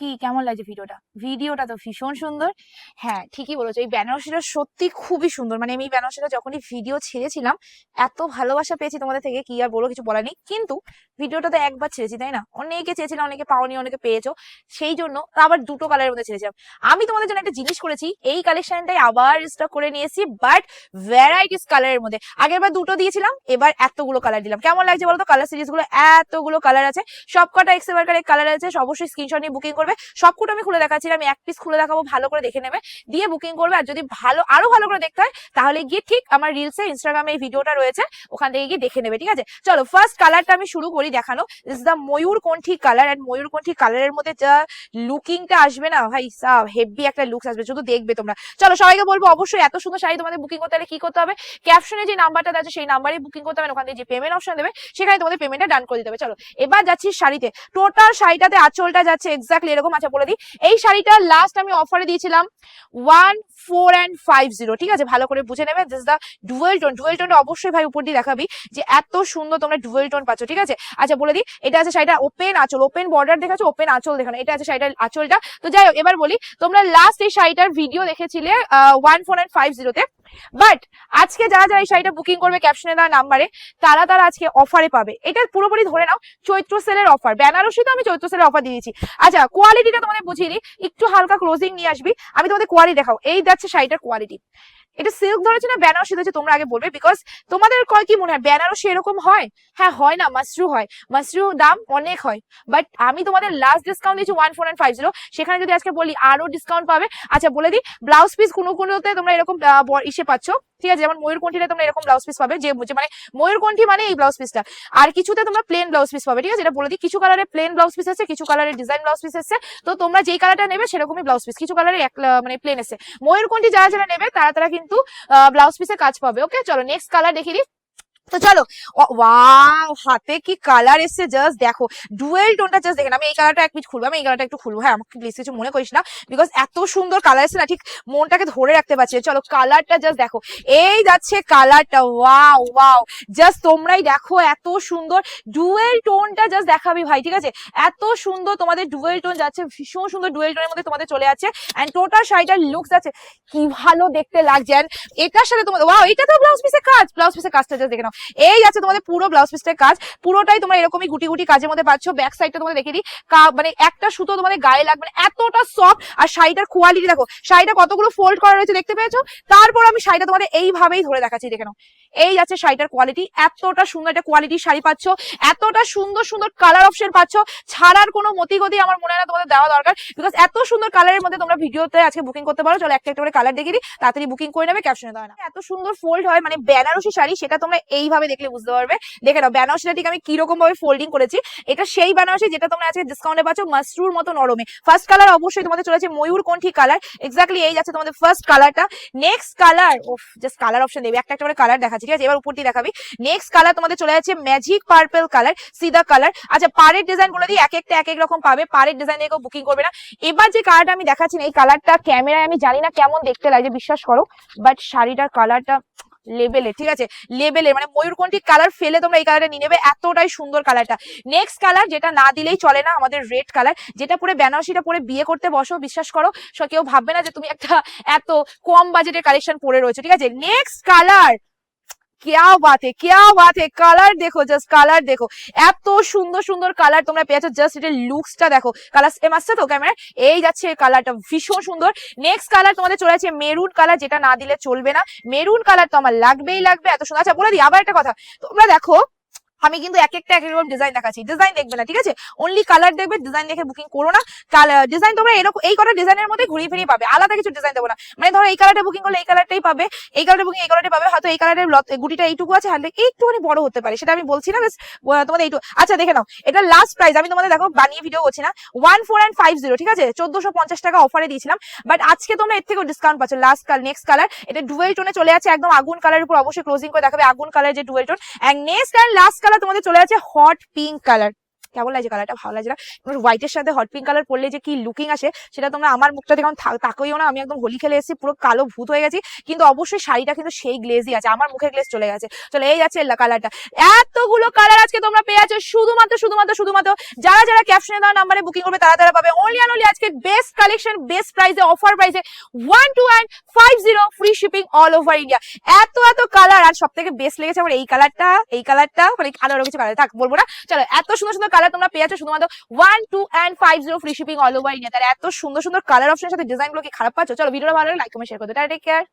কি, কেমন লাগছে ভিডিওটা? ভিডিওটা তো ভীষণ সুন্দর। হ্যাঁ ঠিকই বলেছ। এই বেনারসিটা সত্যি খুবই সুন্দর। মানে আমি এই বেনারসিটা যখনই ভিডিও ছেড়েছিলাম, এত ভালোবাসা পেয়েছি তোমাদের থেকে, কি আর বলো কিছু বলার নেই। কিন্তু ভিডিওটা তো একবার ছেড়েছি, তাই না? অনেকে চেয়েছিলাম অনেকে পাওনি, অনেকে পেয়েছ। সেই জন্য আবার দুটো কালারের মধ্যে ছেড়েছিলাম। আমি তোমাদের জন্য একটা জিনিস করেছি, এই কালেকশনটাই আবার স্টক করে নিয়েছি বাট ভ্যারাইটিস কালারের মধ্যে। আগেরবার দুটো দিয়েছিলাম, এবার এতগুলো কালার দিলাম। কেমন লাগছে বলতো? কালার সিরিজগুলো এতগুলো কালার আছে। সবকটা এক্সেল ওয়ার্কারের কালার আছে। অবশ্যই স্ক্রিনশট নিয়ে বুকিং করবে। সবকটা আমি খুলে দেখাচ্ছি। আমি এক পিস খুলে দেখাবো, ভালো করে দেখে নেবে। দিয়ে বুকিং করবে আর যদি ভালো, আরও ভালো করে দেখতে হয়, তাহলে গিয়ে ঠিক আমার রিলসে ইনস্টাগ্রামে এই ভিডিওটা রয়েছে, ওখান থেকে গিয়ে দেখে নেবে, ঠিক আছে? চলো ফার্স্ট কালারটা আমি শুরু করি দেখানো। ইস দ্য ময়ূরকণ্ঠী কালার এন্ড ময়ূরকণ্ঠী কালারের মধ্যে যা লুকিংটা আসবে না, ভাই সাব হেভি একটা লুকস আসবে, শুধু দেখবে তোমরা। চলো, সবাইকে বলব, অবশ্যই এত সুন্দর শাড়ি তোমাদের বুকিং করতে হলে কি করতে হবে? ক্যাপশনে যে নাম্বারটা আছে, সেই নাম্বারে বুকিং করতে হবে ওখান থেকে যে পেমেন্ট অপশন দেবে, সেখানে তোমাদের পেমেন্টটা ডান করে দিতে হবে। চলো, এবার যাচ্ছি শাড়িতে। টোটাল শাড়িটাতে আঁচলটা যাচ্ছে এক্স্যাক্টলি এরকম আচ্ছা বলে দিই। এই শাড়িটা লাস্ট আমি অফারে দিয়েছিলাম one four and five zero ঠিক আছে? ভালো করে বুঝে নেবে। This the dual tone dual টোনটা অবশ্যই ভাই উপর দিয়ে দেখাবি যে এত সুন্দর তোমরা ডুয়েল টোন পাচ্ছ, ঠিক আছে? আচ্ছা বলে দিই, এটা আছে শাড়িটা ওপেন আঁচল ওপেন বর্ডার দেখাচ্ছ ওপেন আঁচল দেখানো। এটা আছে শাড়িটার আঁচলটা। তো যাই হোক, এবার বলি, তোমরা লাস্ট এই শাড়িটার ভিডিও দেখেছিলে ওয়ান ফোর অ্যান্ড ফাইভ জিরোতে বাট আজকে যারা যারা এই শাড়িটা বুকিং করবে ক্যাপশনে দেওয়া নাম্বারে তারা তারা আজকে অফারে পাবে। এটা পুরোপুরি ধরে নাও, চৈত্র সেলের অফার বেনারসি তো আমি চৈত্র সেলের অফার দিয়ে দিয়েছি আচ্ছা কোয়ালিটিটা তোমাদের বুঝিয়ে দিই। একটু হালকা ক্লোজিং নিয়ে আসবি। আমি তোমাদের কোয়ালিটি দেখাও। এই যাচ্ছে শাড়িটার কোয়ালিটি এটা সিল্ক ধরেছে না বেনারসি ধরেছে তোমরা আগে বলবে বিকজ তোমাদের কয় কি মনে হয় বেনারসি এরকম হয়? হ্যাঁ হয় না, মাসরু হয়। মাসরু দাম অনেক হয়। বাট আমি তোমাদের লাস্ট ডিসকাউন্ট দিয়েছি ওয়ান ফোর ফাইভ জিরো সেখানে যদি আজকে বলি আরও ডিসকাউন্ট পাবে আচ্ছা বলে দিই ব্লাউজ পিস কোনো কোনোতে তোমরা এরকম ইসে পাচ্ছ। ঠিক আছে? যেমন ময়ূরকণ্ঠীতে তোমরা এরকম ব্লাউজ পিস পাবে, যে মানে ময়ূরকণ্ঠী মানে এই ব্লাউজ পিসটা আর কিছুতে তোমরা প্লেন ব্লাউজ পিস পাবে, ঠিক আছে? এটা বলে দিই, কিছু কালারে প্লেন ব্লাউজ পিস আছে কিছু কালারের ডিজাইন ব্লাউজ পিস আছে তো তোমরা যেই কালারটা নেবে, সেরকমই ব্লাউজ পিস কিছু কালারের এক মানে প্লেন এসে ময়ূরকণ্ঠী যারা যারা নেবে, তারা তারা কিন্তু ব্লাউজ পিসে কাজ পাবে ওকে চলো নেক্সট কালার দেখিয়ে দিই। তো চলো ওয়াও হাতে কি কালার এসছে জাস্ট দেখো। ডুয়েল টোনটা জাস্ট দেখেন আমি এই কালারটা এক পিস খুলবো, আমি এই কালারটা একটু খুলবো। হ্যাঁ আমাকে প্লিজ কিছু মনে করিস না বিকজ এত সুন্দর কালার এসছে না, ঠিক মনটাকে ধরে রাখতে পারছি চলো কালারটা জাস্ট দেখো। এই যাচ্ছে কালারটা ওয়াও ওয়াও জাস্ট তোমরাই দেখো, এত সুন্দর। ডুয়েল টোনটা জাস্ট দেখাবি ভাই, ঠিক আছে? এত সুন্দর তোমাদের ডুয়েল টোন যাচ্ছে, ভীষণ সুন্দর ডুয়েল টোনের মধ্যে তোমাদের চলে যাচ্ছে। অ্যান্ড টোটাল শাড়িটার লুকস আছে কি ভালো দেখতে লাগছে। And এটার সাথে তোমাদের ওয়াও এটা তো ব্লাউজ পিসের কাজ। ব্লাউজ পিসের কাজটা জাস্ট দেখে নাও। এই আছে তোমাদের পুরো ব্লাউজ পিসের কাজ। পুরোটাই তোমরা এরকমই গুটি গুটি কাজের মধ্যে পাচ্ছ। ব্যাক সাইডটা তোমাদের দেখে দিই। মানে একটা সুতো তোমাদের গায়ে লাগবে এতটা সফট আর শাড়িটার কোয়ালিটি দেখো, শাড়িটা কতগুলো ফোল্ড করা রয়েছে দেখতে পেয়েছ? তারপর আমি শাড়িটা তোমাদের এইভাবেই ধরে দেখাচ্ছি, দেখে এই যাচ্ছে শাড়িটার কোয়ালিটি এতটা সুন্দর একটা কোয়ালিটি শাড়ি পাচ্ছ। এতটা সুন্দর সুন্দর কালার অপশন পাচ্ছ। ছাড়ার কোনো মতিগতি আমার মনে হয় না তোমাদের দেওয়া দরকার। বিকজ এত সুন্দর কালারের মধ্যে তোমরা ভিডিওতে আজকে বুকিং করতে পারো। চলো একটা একটা করে কালার দেখিয়ে দিই। তাড়াতাড়ি বুকিং করে নেবে ক্যাপশনে দেওয়া না। এত সুন্দর ফোল্ড হয় মানে বেনারসি শাড়ি, সেটা তোমরা এইভাবে দেখলে বুঝতে পারবে। দেখে নাও, বেনারসিটা ঠিক আমি কীরকম ভাবে ফোল্ডিং করেছি। এটা সেই বেনারসি যেটা তোমরা আজকে ডিসকাউন্টে পাচ্ছ, মাসরুর মতো নরমে ফার্স্ট কালার অবশ্যই তোমাদের চলেছে ময়ূরকণ্ঠী কালার এক্স্যাক্টলি এই যাচ্ছে তোমাদের ফার্স্ট কালারটা নেক্সট কালার ওফ জাস্ট কালার অপশন দেবে, একটা একটা করে কালার দেখাচ্ছি, ঠিক আছে? এবার উপরটি দিয়ে দেখাবি। নেক্সট কালার তোমাদের চলে যাচ্ছে ম্যাজিক পার্পল কালার সিদা কালার আচ্ছা পাড়ের ডিজাইন বলে দিই এক একটা এক এক রকম পাবে, পাড়ের ডিজাইন দিয়ে বুকিং করবে না। এবার যে কালারটা আমি দেখাচ্ছি না এই কালারটা ক্যামেরায় আমি জানি না কেমন দেখতে লাগে, বিশ্বাস করো। বাট শাড়িটার কালারটা লেভেলে ঠিক আছে? লেবেলে মানে ময়ূরকণ্ঠী কালার ফেলে তোমরা এই কালারটা নিয়ে নেবে, এতটাই সুন্দর কালারটা নেক্সট কালার যেটা না দিলেই চলে না, আমাদের রেড কালার যেটা পরে বেনারসিটা পরে বিয়ে করতে বসো, বিশ্বাস করো কেউ ভাববে না যে তুমি একটা এত কম বাজেটের কালেকশন পরে রয়েছে, ঠিক আছে? নেক্সট কালার কেয়া বাত হে কেয়া বাত হে কালার দেখো জাস্ট কালার দেখো এত সুন্দর সুন্দর কালার তোমরা পেয়েছ। জাস্ট এটা লুকসটা দেখো। কালার সেম আসছে তো ক্যামেরা এই যাচ্ছে কালারটা ভীষণ সুন্দর। নেক্সট কালার তোমাদের চলে আছে মেরুন কালার যেটা না দিলে চলবে না। মেরুন কালার তো আমার লাগবেই লাগবে, এত সুন্দর। আচ্ছা বলে দিই, আবার একটা কথা। তোমরা দেখো আমি কিন্তু এক একটা এক রকম ডিজাইন দেখাচ্ছি। ডিজাইন দেখবে না, ঠিক আছে? অনলি কালার দেখবে ডিজাইন দেখে বুকিং করো না। ডিজাইন তোমরা এরকম, এই কটা ডিজাইনের মধ্যে ঘুরিয়ে ফিরিয়ে পাবে। আলাদা কিছু ডিজাইন দেবো না। মানে ধরো এই কালারটা বুকিং করলে এই কালারটাই পাবে। এই কালারটা বুকিং এই কালারটাই পাবে। হয়তো এই কালারের গুটিটা এইটুকু আছে হাতে একটুখানি বড় হতে পারে। সেটা আমি বলছি না তোমাদের এইটু আচ্ছা দেখে নাও। এটা লাস্ট প্রাইস আমি তোমাদের দেখো, বানিয়ে ভিডিও করছি না। One four and five zero ঠিক আছে? চোদ্দশো পঞ্চাশ টাকা অফারে দিয়েছিলাম। বাট আজকে তোমরা এর থেকেও ডিসকাউন্ট পাচ্ছ। লাস্ট কাল নেক্সট কালার এটা ডুয়েল টোনে চলে আছে, একদম আগুন কালারের উপর। অবশ্যই ক্লোজিং করে দেখাবে আগুন কালার যে dual tone and next and last colour তোমাদের চলে আছে হট পিঙ্ক কালার কেমন লাগছে কালারটা ভালো লাগছে না? হোয়াইটের সাথে হট পিঙ্ক কালার পরলে যে কি লুকিং আসে, সেটা তোমরা আমার মুখটা দেখুন তাকাইও না, আমি একদম হোলি খেলে এসেছি, পুরো কালো ভূত হয়ে গেছি, কিন্তু অবশ্যই শাড়িটা কিন্তু সেই গ্লেজই আছে, আমার মুখের গ্লেজ চলে গেছে। চলে, এই যাচ্ছে কালারটা এতগুলো কালার আজকে তোমরা পেয়ে যাচ্ছ, শুধুমাত্র শুধুমাত্র শুধুমাত্র যারা যারা ক্যাপশনে দেওয়া নাম্বারে বুকিং করবে, তারা তারা পাবে অনলি অনলি আজকে বেস্ট কালেকশন বেস্ট প্রাইসে অফার প্রাইসে one two and five zero free shipping all over India এত এত কালার আর সব থেকে বেস্ট লেগেছে আমার এই কালারটা এই কালারটা মানে আরও কিছু কালার থাক, বলব না? চলো, এত সুন্দর সুন্দর কালার তোমরা পেয়ে যাচ্ছ শুধুমাত্র one two and five zero free shipping all over India তার এত সুন্দর সুন্দর কালার অপশনের সাথে ডিজাইনগুলো কি খারাপ পাচ্ছ? চলো ভিডিওটা ভালো লাইক কমেন্ট শেয়ার করতে টেক কেয়ার